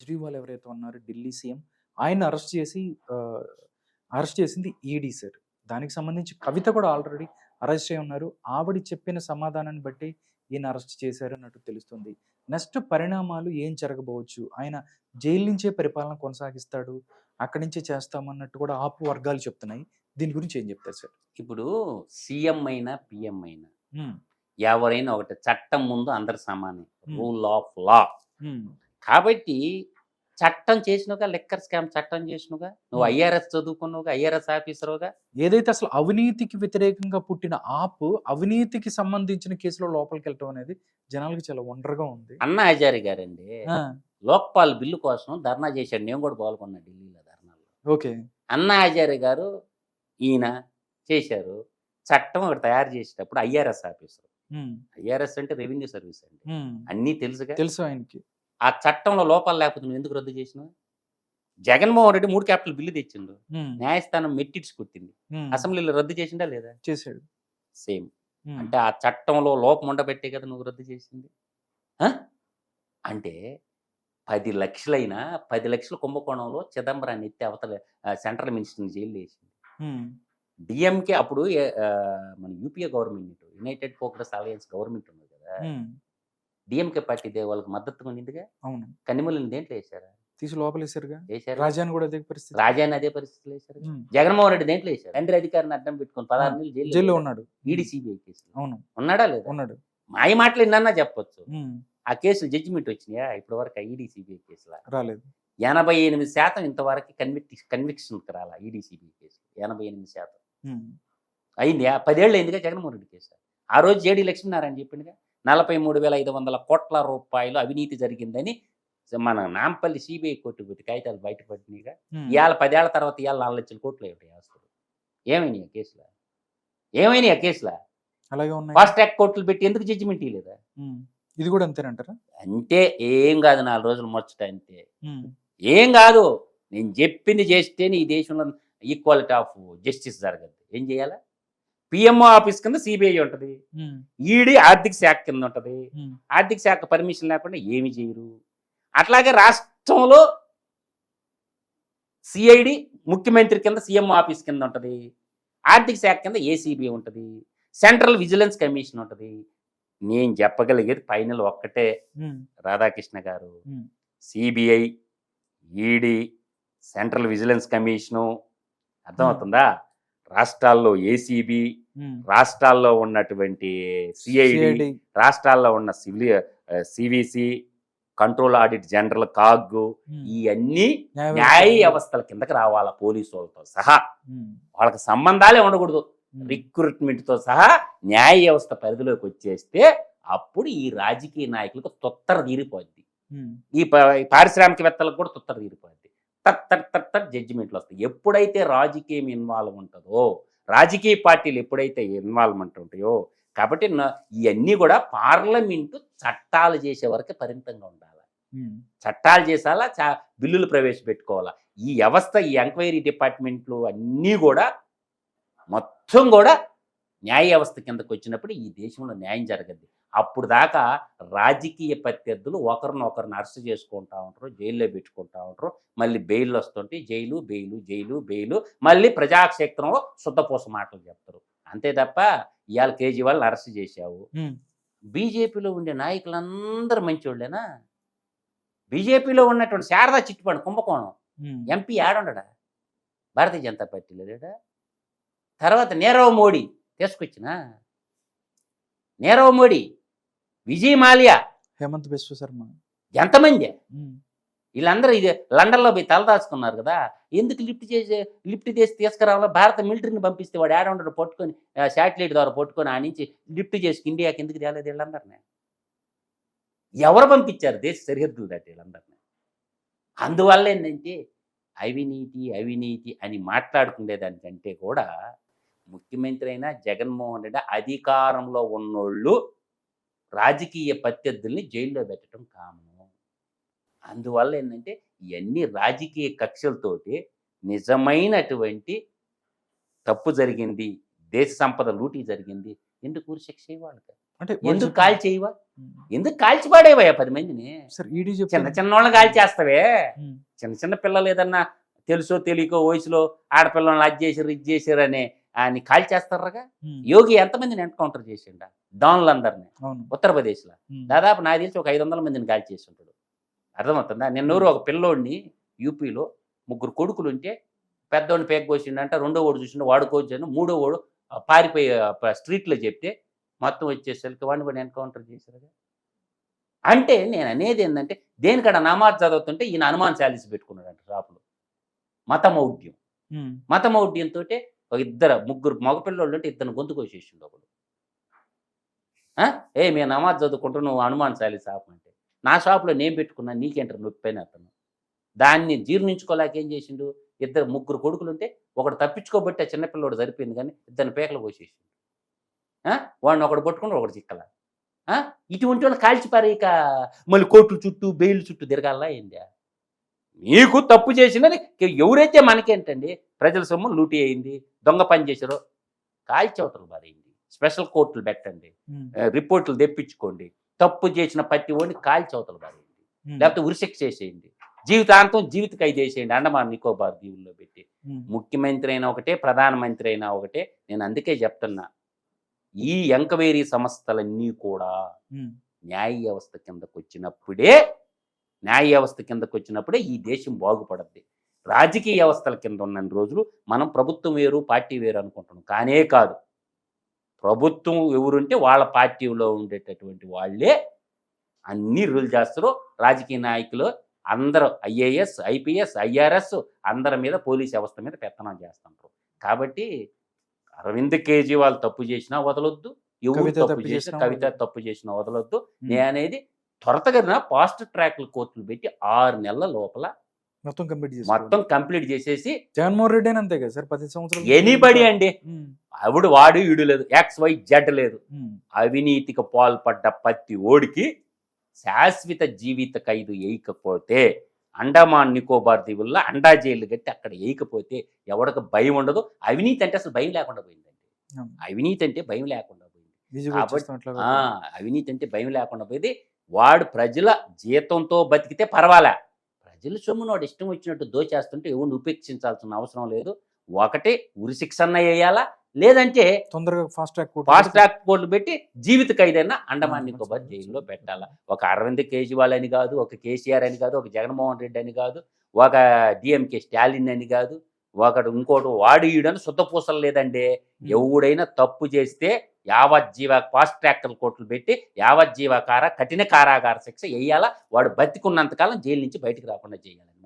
కేజ్రీవాల్ ఎవరైతే ఉన్నారో ఢిల్లీ సీఎం ఆయన అరెస్ట్ చేసి అరెస్ట్ చేసింది ఈడీ సార్. దానికి సంబంధించి కవిత కూడా ఆల్రెడీ అరెస్ట్ అయి ఉన్నారు. ఆవిడ చెప్పిన సమాధానాన్ని బట్టి ఈయన అరెస్ట్ చేశారు అన్నట్టు తెలుస్తుంది. నెక్స్ట్ పరిణామాలు ఏం జరగబోవచ్చు? ఆయన జైలు నుంచే పరిపాలన కొనసాగిస్తాడు అక్కడి నుంచే చేస్తామన్నట్టు కూడా ఆపు వర్గాలు చెప్తున్నాయి. దీని గురించి ఏం చెప్తారు సార్? ఇప్పుడు సీఎం అయినా పిఎం అయినా ఎవరైనా ఒకటి చట్టం ముందు అందరు సమానం. Rule of law. కాబట్టి చట్టం చేసినవుగా లెక్కర్ స్కామ్ చట్టం చేసినవుగా నువ్వు. ఐఆర్ఎస్ చదువుకున్నావుగా ఐఆర్ఎస్ ఆఫీసరుగా ఏదైతే అసలు అవినీతికి వ్యతిరేకంగా పుట్టిన ఆపు అవినీతికి సంబంధించిన కేసులో లోపలికి వెళ్ళటం అనేది జనాలకు చాలా ఒంటరిగా ఉంది. అన్నా హజారి గారండి లోక్పాల్ బిల్లు కోసం ధర్నా చేశాడు. నేను కూడా పాల్గొన్నా ఢిల్లీలో ధర్నాలో. ఓకే. అన్నా హజారి గారు ఈయన చేశారు చట్టం ఒకటి తయారు చేసేటప్పుడు ఐఆర్ఎస్ ఆఫీసర్. ఐఆర్ఎస్ అంటే రెవెన్యూ సర్వీస్ అండి. అన్నీ తెలుసుగా? తెలుసు ఆయనకి. ఆ చట్టంలో లోపాలు లేకపోతే నువ్వు ఎందుకు రద్దు చేసినావు? జగన్మోహన్ రెడ్డి మూడు క్యాపిటల్ బిల్లు తెచ్చిండు. న్యాయస్థానం మెట్టిట్స్ కొట్టింది. అసెంబ్లీలో రద్దు చేసిందా లేదా? చేశాడు. సేమ్. అంటే ఆ చట్టంలో లోపం ఉండబెట్టే కదా నువ్వు రద్దు చేసింది? అంటే పది లక్షలైనా పది లక్షల కుంభకోణంలో చిదంబరాన్ని ఎత్తి అవతల సెంట్రల్ మినిస్టర్ని జైలు వేసింది. డిఎంకే అప్పుడు మన UPA government united progressive alliance government ఉంది కదా. డిఎంకే పార్టీ వాళ్ళకి మద్దతు ఉండిందిగా? అవును. కన్నిమూలని దేంట్లో వేశారా? తీసి లోపలేశారుగా? వేశారు? రాజాని కూడా అదే పరిస్థితి. రాజాని అదే పరిస్థితులు వేశారు? జగన్మోహన్ రెడ్డి దేంట్లో వేశారు? తండ్రి అధికారిని అడ్డం పెట్టుకుని పదహారు నెలలు జైల్లో ఉన్నాడు. ఈడీ సిబిఐ కేసులు. అవును. ఉన్నాడా లేదా? ఉన్నాడు. మాయ మాటలు ఎన్నన్నా చెప్పొచ్చు. ఆ కేసులు జడ్జిమెంట్ వచ్చినాయా? ఇప్పటి వరకు ఈడీ సిబిఐ కేసుల? రాలేదు. ఎనభై ఎనిమిది శాతం ఇంతవరకు కన్విక్ కన్విక్షన్ రాలా ఈడీ సిబిఐ కేసు ఎనభై ఎనిమిది శాతం. అయింది. పదేళ్ళు అయిందిగా జగన్మోహన్ రెడ్డి కేసు. ఆ రోజు జేడీ లక్ష్మీనారాయణ చెప్పిందిగా నలభై మూడు వేల ఐదు వందల కోట్ల రూపాయలు అవినీతి జరిగిందని మన నాంపల్లి సిబిఐ కోర్టు పెట్టి కాగితాలు బయటపడినాయిగా. ఇవాళ పదేళ్ళ తర్వాత ఇవాళ నాలుగు లక్షల కోట్లు ఉంటాయి ఆస్తులు? ఏమైనాయి ఆ కేసులో? ఏమైనాయి ఆ కేసులో? అలాగే ఉన్నాయి. ఫాస్ట్ ట్రాక్ కోర్టులు పెట్టి ఎందుకు జడ్జిమెంట్ ఇవ్వలేదా ఇది కూడా అంతేనంటారా? అంతే ఏం కాదు నాలుగు రోజులు ముచ్చట అంతే. ఏం కాదు నేను చెప్పింది చేస్తేనే ఈ దేశంలో ఈక్వాలిటీ ఆఫ్ జస్టిస్ జరగదు ఏం చేయాలా? పిఎంఓ ఆఫీస్ కింద సిబిఐ ఉంటుంది. ఈడీ ఆర్థిక శాఖ కింద ఉంటుంది. ఆర్థిక శాఖ పర్మిషన్ లేకుండా ఏమి చేయరు. అట్లాగే రాష్ట్రంలో సిఐడి ముఖ్యమంత్రి కింద సీఎం ఆఫీస్ కింద ఉంటుంది. ఆర్థిక శాఖ కింద ఏసీబీ ఉంటుంది. సెంట్రల్ విజిలెన్స్ కమిషన్ ఉంటుంది. నేను చెప్పగలిగేది ఫైనల్ ఒక్కటే. రాధాకృష్ణ గారు. CBI ED central vigilance commission. అర్థమవుతుందా? రాష్ట్రాల్లో ఏసీబీ. రాష్ట్రాల్లో ఉన్నటువంటి సిఐడి రాష్ట్రాల్లో ఉన్న సివిలి CVC control audit general CAG ఇవన్నీ న్యాయ న్యాయ వ్యవస్థ. వ్యవస్థల కిందకి రావాలా పోలీసు వాళ్ళతో సహా. వాళ్ళకి సంబంధాలే ఉండకూడదు. రిక్రూట్మెంట్తో సహా న్యాయ వ్యవస్థ పరిధిలోకి వచ్చేస్తే అప్పుడు ఈ రాజకీయ నాయకులకు తొత్తర తీరిపోద్ది. ఈ పారిశ్రామికవేత్తలకు కూడా తొత్తర తీరిపోద్ది. తట్ తట్ తట్ తట్ జడ్జిమెంట్లు వస్తాయి. ఎప్పుడైతే రాజకీయం ఇన్వాల్వ్ ఉంటుందో రాజకీయ పార్టీలు ఎప్పుడైతే ఇన్వాల్వ్మెంట్ ఉంటాయో కాబట్టి ఇవన్నీ కూడా పార్లమెంటు చట్టాలు చేసే వరకే పరిమితంగా ఉండాలి. చట్టాలు చేసాలా చా బిల్లులు ప్రవేశపెట్టుకోవాలా? ఈ వ్యవస్థ ఈ ఎంక్వైరీ డిపార్ట్మెంట్లు అన్నీ కూడా మొత్తం కూడా న్యాయ వ్యవస్థ కిందకు వచ్చినప్పుడు ఈ దేశంలో న్యాయం జరగద్ది. అప్పుడు దాకా రాజకీయ ప్రత్యర్థులు ఒకరినొకరిని అరెస్ట్ చేసుకుంటా ఉంటారు జైల్లో పెట్టుకుంటా ఉంటారు. మళ్ళీ బెయిల్ వస్తుంటే జైలు బెయిలు జైలు బెయిలు. మళ్ళీ ప్రజాక్షేత్రంలో శుద్ధపూస మాటలు చెప్తారు. అంతే తప్ప ఇవాళ కేజ్రీవాల్ని అరెస్ట్ చేశావు. బీజేపీలో ఉండే నాయకులందరూ మంచోళ్ళేనా? బీజేపీలో ఉన్నటువంటి శారదా చిట్టుపండు కుంభకోణం. ఎంపీ ఆడుండడా? భారతీయ జనతా పార్టీలో లేడా? తర్వాత నీరవ్ మోడీ తీసుకొచ్చిన? నీరవ్ మోడీ విజయ్ మాల్యా. హేమంత్ బిశ్వ శర్మ. ఎంతమంది? వీళ్ళందరూ ఇది లండన్లో పోయి తలదాచుకున్నారు కదా. ఎందుకు లిఫ్ట్ చేసి లిఫ్ట్ చేసి తీసుకురావాలో? భారత మిలిటరీని పంపిస్తే వాడు ఉండడు పట్టుకొని శాటిలైట్ ద్వారా పట్టుకొని ఆ నుంచి లిఫ్ట్ చేసి ఇండియాకి ఎందుకు తేలేదు వీళ్ళందరినీ? ఎవరు పంపించారు? దేశ సరిహద్దులు దాటి వీళ్ళందరినీ. అందువల్ల ఏంటంటే అవినీతి అవినీతి అని మాట్లాడుకునేదానికంటే కూడా ముఖ్యమంత్రి అయిన జగన్మోహన్ రెడ్డి అధికారంలో ఉన్నోళ్ళు రాజకీయ ప్రత్యర్థుల్ని జైల్లో పెట్టడం కామను. అందువల్ల ఏంటంటే ఇవన్నీ రాజకీయ కక్షలతోటి నిజమైనటువంటి తప్పు జరిగింది దేశ సంపద లూటీ జరిగింది ఎందుకు ఊరి శిక్ష వాళ్ళకి అంటే ఎందుకు కాల్ చేయవా ఎందుకు కాల్చి పాడేవయ్యా పది మందిని? చిన్న చిన్న వాళ్ళని కాల్ చేస్తావే. చిన్న చిన్న పిల్లలు ఏదన్నా తెలుసో తెలియకో వయసులో ఆడపిల్లల్ని అది చేసారు ఇది చేసారు అని అని కాల్ చేస్తారుగా? యోగి ఎంతమందిని ఎన్కౌంటర్ చేసిండ? డాన్లందరినీ అవును. ఉత్తరప్రదేశ్లో. దాదాపు నాకు తెలిసి ఒక ఐదు వందల మందిని కాల్ చేసి ఉంటాడు. అర్థమవుతుందా? నిన్నూరు ఒక పిల్లోడిని యూపీలో ముగ్గురు కొడుకులు ఉంటే పెద్దోడిని పేక కోసిండంట రెండో ఓడు చూసిండు వాడుకోవచ్చాను మూడో ఓడు పారిపోయి స్ట్రీట్లో చెప్తే మొత్తం వచ్చేసరికి వాడిని కూడా ఎన్కౌంటర్ చేశారు అంటే నేను అనేది ఏంటంటే దేనికడ నమాజ్ చదువుతుంటే ఈయన హనుమాన్ చాలీస్ పెట్టుకున్నాడంట షాపులో మతమౌఢ్యం. ఉమ్, మతమౌఢ్యంతో ఒక ఇద్దరు ముగ్గురు మగపిల్లలు అంటే ఇద్దరు గొంతు కోసేసిండు ఒకడు. ఏ మేము నమాజ్ చదువుకుంటూ నువ్వు హనుమాన్ షాపు అంటే. నా షాప్లో నేను పెట్టుకున్నా నీకేంటారు నొప్పి పైన అతను. దాన్ని జీర్ణించుకోలేక ఏం చేసిండు? ఇద్దరు ముగ్గురు కొడుకులు ఉంటే ఒకడు తప్పించుకోబట్టి ఆ చిన్నపిల్లడు సరిపోయింది కానీ ఇద్దరిని పేకలు కోసేసిండు. వాడిని ఒకడు పట్టుకుని ఒకడు చిక్కల ఇటువంటి వాళ్ళు కాల్చిపారేక ఇక మళ్ళీ కోట్లు చుట్టూ బెయిల్ చుట్టూ తిరగాల ఏంది నీకు తప్పు చేసినది ఎవరైతే మనకేంటండి ప్రజల సొమ్ము లూటీ అయింది దొంగ పని చేశారో కాల్చవతలు బారైంది స్పెషల్ కోర్టులు పెట్టండి రిపోర్టులు తెప్పించుకోండి. తప్పు చేసిన ప్రతి వాడిని కాల్చవతలు బారైంది లేకపోతే ఉరిశిక్ష చేసేయండి. జీవితాంతం జీవిత ఖైదు చేసేయండి. అండమాన్ నికోబార్ దీవుల్లో పెట్టి. ముఖ్యమంత్రి అయినా ఒకటే ప్రధానమంత్రి అయినా ఒకటే. నేను అందుకే చెప్తున్నా ఈ ఎంక్వైరీ సంస్థలన్నీ కూడా న్యాయ వ్యవస్థ కిందకు వచ్చినప్పుడే న్యాయ వ్యవస్థ కిందకు వచ్చినప్పుడే ఈ దేశం బాగుపడద్ది. రాజకీయ వ్యవస్థల కింద ఉన్న రోజులు మనం ప్రభుత్వం వేరు పార్టీ వేరు అనుకుంటున్నాం. కానే కాదు. ప్రభుత్వం ఎవరుంటే వాళ్ళ పార్టీలో ఉండేటటువంటి వాళ్ళే అన్ని రూల్ చేస్తారు రాజకీయ నాయకులు అందరూ ఐఏఎస్ ఐపీఎస్ ఐఆర్ఎస్ అందరి మీద పోలీస్ వ్యవస్థ మీద పెత్తనం చేస్తుంటారు. కాబట్టి అరవింద్ కేజ్రీవాల్ తప్పు చేసినా వదలొద్దు. ఎవరు తప్పు చేసినా కవిత. తప్పు చేసినా వదలొద్దు. ఉమ్. త్వరతగడిన ఫాస్ట్ ట్రాక్ కోర్టులు పెట్టి ఆరు నెలల లోపల మొత్తం కంప్లీట్ చేసి మొత్తం కంప్లీట్ చేసేసి జగన్మోహన్ రెడ్డి అని అంతే కదా సార్ పది సంవత్సరాలు ఎనీబడి అండి. ఆవిడ వాడు ఈడు లేదు. ఎక్స్ వై జెడ్ లేదు. అవినీతికి పాల్పడ్డ ప్రతి ఓడికి శాశ్వత జీవిత ఖైదు వేయకపోతే అండమాన్ నికోబార్ దీవుల్లో అండా జైలు కట్టి అక్కడ వేయకపోతే ఎవరికి భయం ఉండదు. అవినీతి అంటే అసలు భయం లేకుండా పోయిందండి. అవును. అవినీతి అంటే భయం లేకుండా పోయింది. అవినీతి అంటే భయం లేకుండా పోయింది. వాడు ప్రజల జీతంతో బతికితే పర్వాలే. ప్రజల సొమ్మును వాడు ఇష్టం వచ్చినట్టు దోచేస్తుంటే ఎవరిని ఉపేక్షించాల్సిన అవసరం లేదు. ఒకటే అన్న వేయాలా? లేదంటే తొందరగా fast track court fast track కోర్టులు పెట్టి జీవిత ఖైదైనా అండమాన్ నికోబార్ జైల్లో. పెట్టాలా? ఒక అరవింద్ కేజ్రీవాల్ అని కాదు ఒక కేసీఆర్ అని కాదు ఒక జగన్మోహన్ రెడ్డి అని కాదు ఒక డిఎంకే స్టాలిన్ అని కాదు ఒకడు ఇంకోటి వాడు ఈడని శుద్ధ పూసలు లేదండి ఎవడైనా తప్పు చేస్తే యావజ్జీవ ఫాస్ట్ ట్రాక్ కోర్టులు పెట్టి యావజ్జీవ కార కఠిన కారాగార శిక్ష వేయాలా వాడు బతికున్నంతకాలం జైలు నుంచి బయటకు రాకుండా చేయాలి